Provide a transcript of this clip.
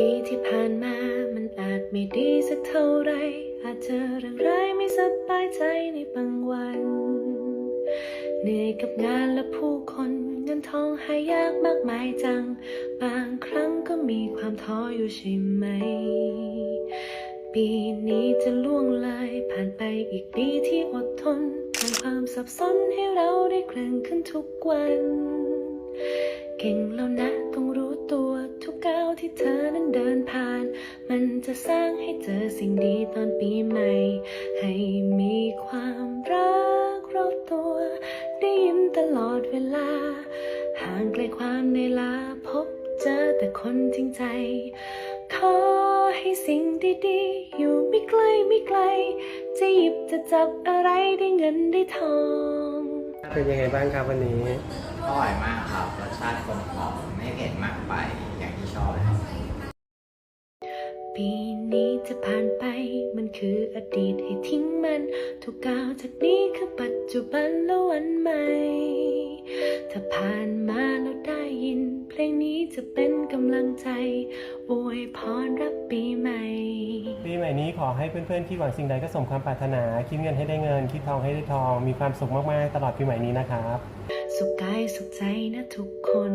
ปีที่ผ่านมามันอาจไม่ดีสักเท่าไร อาจเจอเรื่องร้ายไม่สบายใจในบางวัน เหนื่อยกับงานและผู้คนเงินทองหายากมากมายจัง บางครั้งก็มีความท้ออยู่ใช่ไหม ปีนี้จะล่วงเลยผ่านไปอีกปีที่อดทนผ่านความสับสนให้เราได้แกร่งขึ้นทุกวัน เก่งแล้วนะต้องรู้ มันจะสร้างให้เจอสิ่งดีตอนปีใหม่ ให้มีความรักรอบตัวได้ยิ้มตลอดเวลา ห่างไกลความในลาพบเจอแต่คนจริงใจ ขอให้สิ่งดีๆ อยู่ไม่ไกลไม่ไกล จะหยิบจะจับอะไรได้เงินได้ทอง เป็นยังไงบ้างครับวันนี้ อร่อยมากครับ รสชาติกลมกล่อมไม่เผ็ดมากไป อย่างที่ชอบเลยครับ ปีนี้จะผ่านไป มันคืออดีตให้ทิ้งมัน ทุกก้าวจากนี้คือปัจจุบันและวันใหม่ ถ้าผ่านมาแล้วได้ยิน เพลงนี้จะเป็นกำลังใจ อวยพรรับปีใหม่ ปีใหม่นี้ขอให้เพื่อนๆคิดหวังสิ่งใดก็สมความปรารถนา คิดเงินให้ได้เงิน คิดทองให้ได้ทอง มีความสุขมากๆ ตลอดปีใหม่นี้นะครับ สุขกายสุขใจนะทุกคน